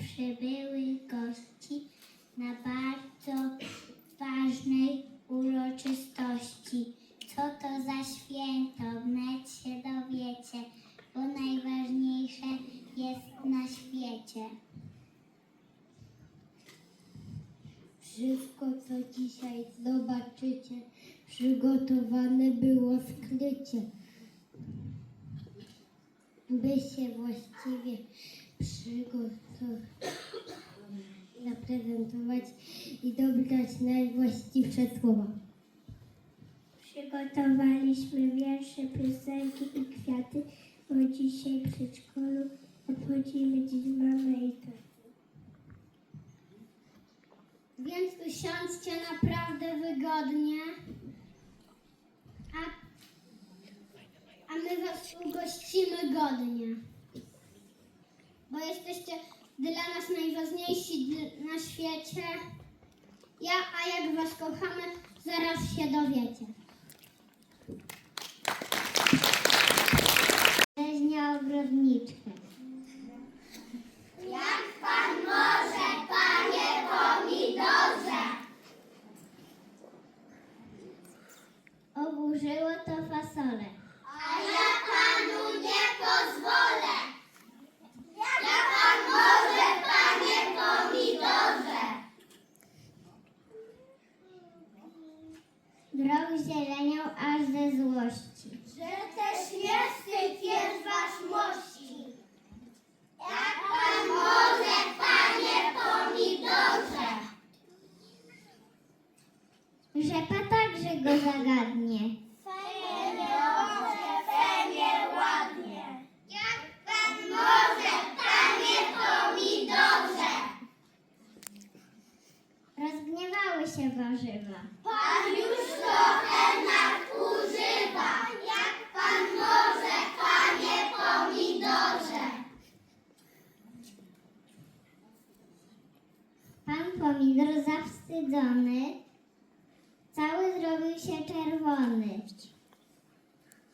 przybyłych gości na bardzo ważnej uroczystości. Co to za święto? Wnet się dowiecie, bo najważniejsze jest na świecie. Wszystko, co dzisiaj zobaczycie, przygotowane było skrycie, by się właściwie przygotować, zaprezentować i dobrać najwłaściwsze słowa. Przygotowaliśmy wiersze, piosenki i kwiaty, bo dzisiaj w przedszkolu obchodzimy dzień mamy i. Więc usiądźcie naprawdę wygodnie, a, a my was ugościmy godnie. Bo jesteście dla nas najważniejsi na świecie. Ja, a jak was kochamy, zaraz się dowiecie. Rzeźnia ogrodniczkę. Jak pan może, panie pomidorze? Oburzyło to fasole. A ja panu nie pozwolę. Jak pan może, panie pomidorze? Drog zielenią aż ze złości. Że też jest wasz mości. Jak pan może, panie pomidorze? Rzepa także go zagadnie. Fajnie, może, fajnie, ładnie. Jak pan może, panie pomidorze? Rozgniewały się warzywa. Pan już trochę nadużywa. Jak pan może, panie pomidorze? Pan pomidor zawstydzony, cały zrobił się czerwony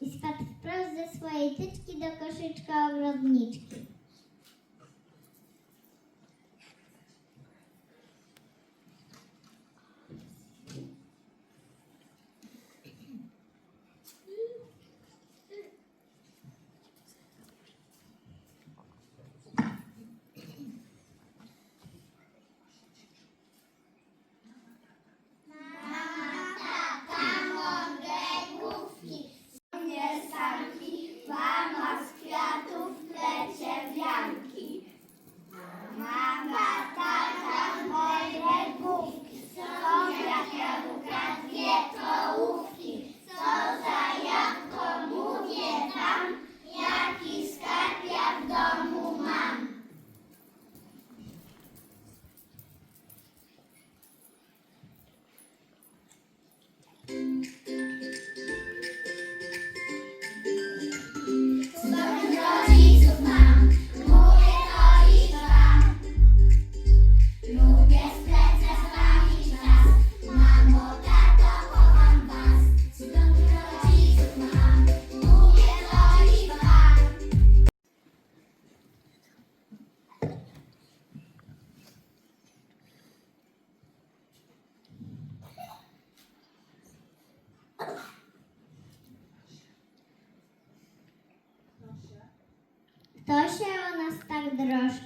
i spadł wprost ze swojej tyczki do koszyczka ogrodniczki. Nas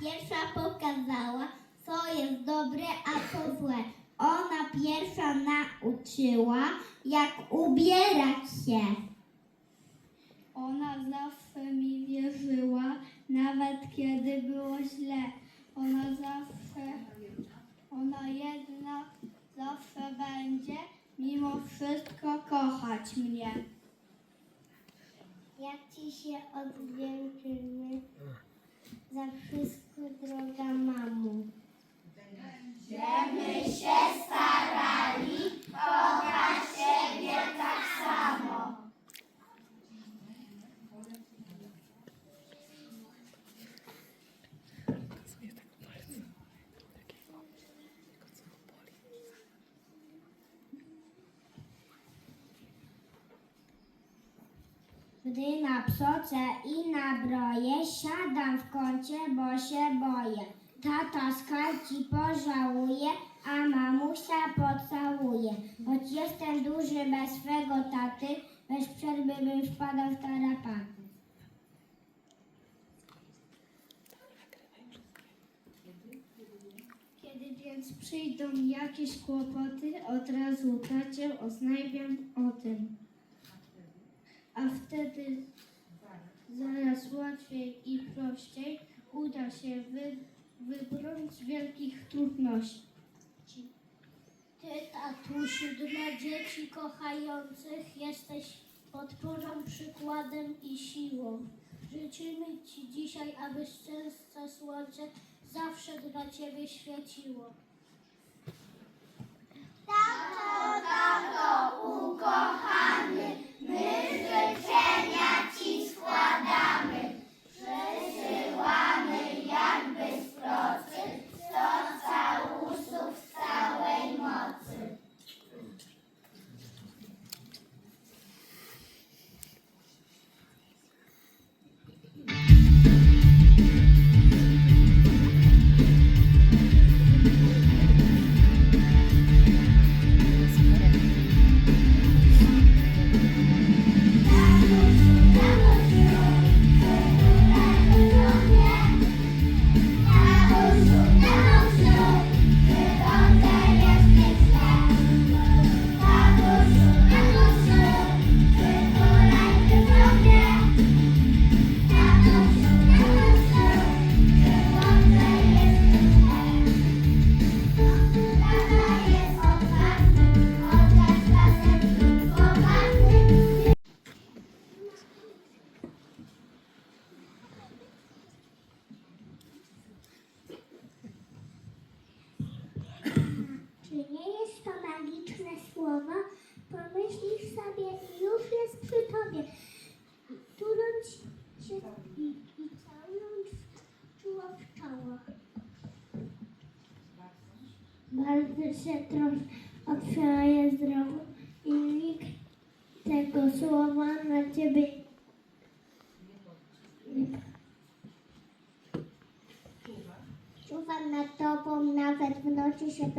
pierwsza pokazała, co jest dobre, a co złe. Ona pierwsza nauczyła, jak ubierać się. Ona zawsze mi wierzyła, nawet kiedy było źle. Ona zawsze, ona jedna zawsze będzie mimo wszystko kochać mnie. Jak ci się odwdzięczymy za wszystko, Gdy na psoce i na broje siadam w kącie, bo się boję. Tata skarci pożałuje, a mamusia pocałuje. Choć jestem duży bez swego taty, bez przerwy bym wpadał w tarapaty. Kiedy więc przyjdą jakieś kłopoty, od razu tacie oznajmiam o tym. A wtedy zaraz łatwiej i prościej uda się wy, wybrnąć z wielkich trudności. Ty, tatusiu, dla dzieci kochających jesteś podporą, przykładem i siłą. Życzymy Ci dzisiaj, aby szczęście słońce zawsze dla Ciebie świeciło. Tato, tato, ukochany, my Ci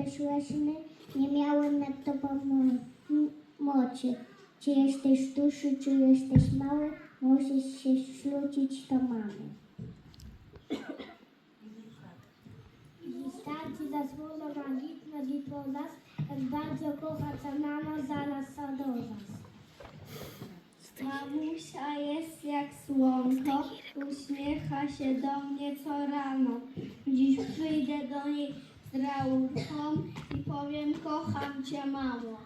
wyszłyśmy, nie miałem nad tobą mocy. Czy jesteś duży, czy jesteś mały, musisz się śludzić do mamy. Wystarczy zasłona magiczna i po nas, jak bardzo kocha ta mama, zaraz co do was. Mamusia jest jak słonko, uśmiecha się do mnie co rano. Dziś przyjdę do niej z laurką i powiem kocham cię mamo.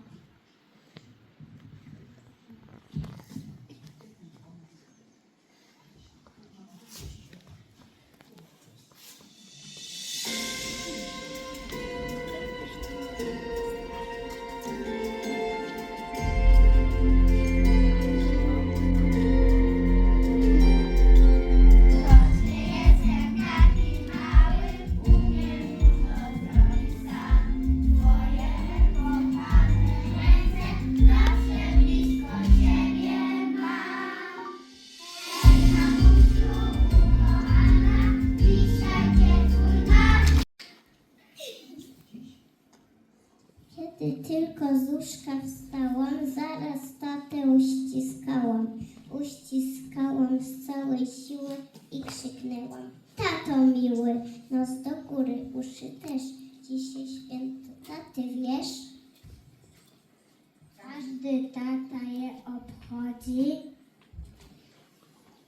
Każdy tata je obchodzi.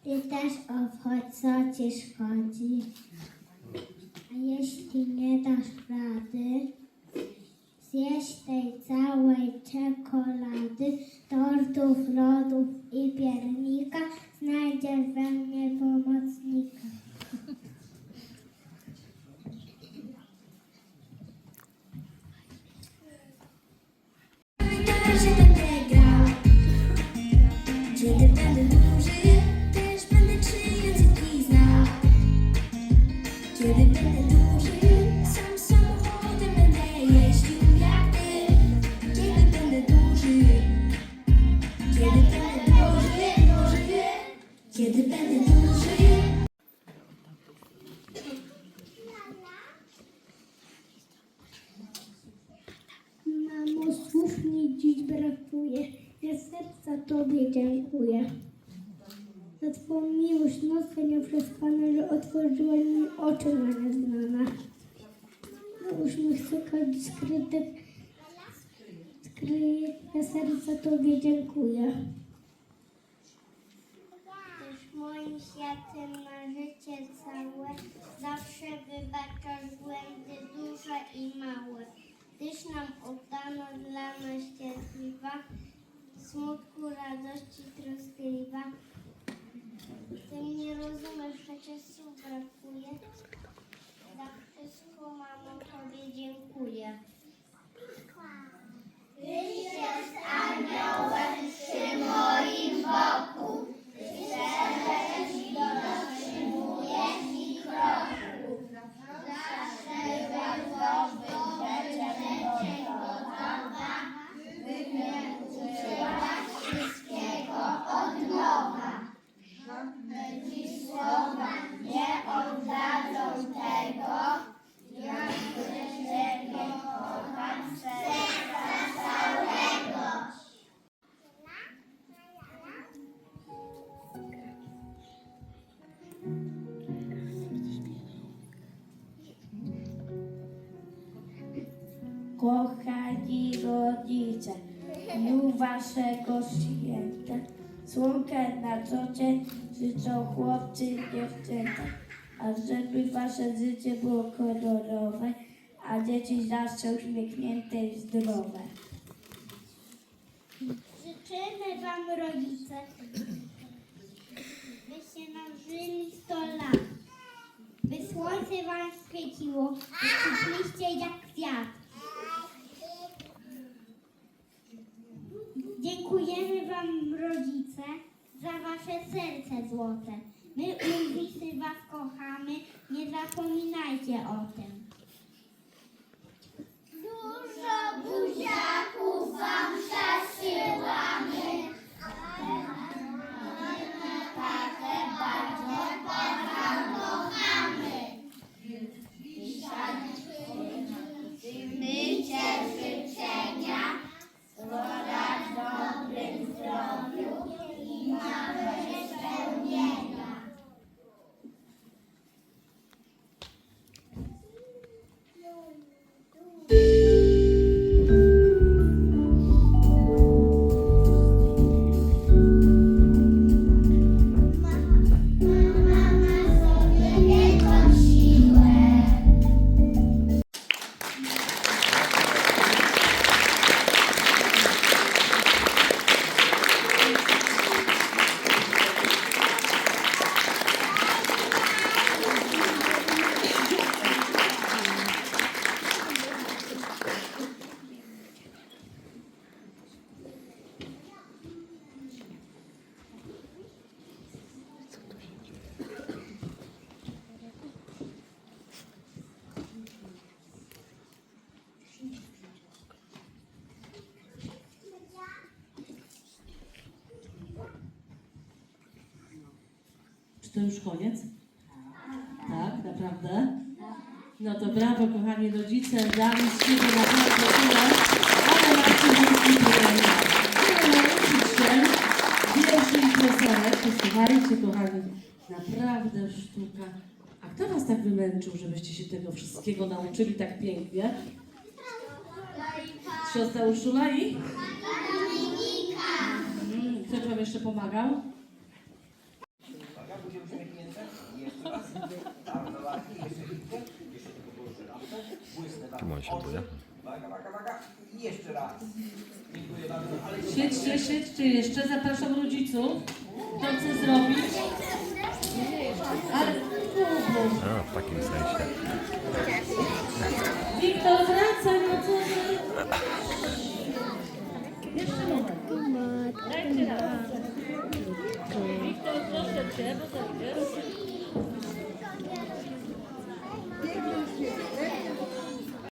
Ty też obchodź, co ci szkodzi. A jeśli nie dasz rady, Zjeść tej całej czekolady, tortów, lodów i piernika, znajdziesz we mnie pomocnika. Twą miłość nocą nieprzespana, że otworzyła mi oczy na nieznane. Za uśmiech skryty, skryje, ja serca Tobie dziękuję. Też moim światem na życie całe, zawsze wybaczasz błędy duże i małe. Tyś nam oddano dla nas cierpliwa, smutku, radości, troskliwa. Słów brakuje. Za wszystko, mamo, Tobie dziękuję. Tyś życzą chłopcy i dziewczęta, a żeby wasze życie było kolorowe, a dzieci zawsze uśmiechnięte i zdrowe. Życzymy Wam rodzice, byście nam żyli 100 lat, by słońce Wam świeciło, by jak kwiat. Dziękujemy Wam rodzice za Wasze serce złote. My Ulwisy Was kochamy, nie zapominajcie o tym. Dużo buziaków Wam zasyłamy. To już koniec? Tak, naprawdę? No to brawo, kochani rodzice, dali z siebie naprawdę tyle, ale macie dzięki tyle. Wierszy i piosenek. Posłuchajcie, kochani, naprawdę sztuka. A kto was tak wymęczył, żebyście się tego wszystkiego nauczyli tak pięknie? Siostra Urszula i? Mm, Ktoś wam jeszcze pomagał? Czemu on się. I jeszcze raz. Dziękuję bardzo. Ale Siedźcie, siedźcie jeszcze, zapraszam rodziców. Kto chce zrobić? Ale A, w takim sensie. Wiktor, wracaj, no co ty? Jeszcze moment. Dajcie raz. Wiktor, proszę cię, bo to wiesz.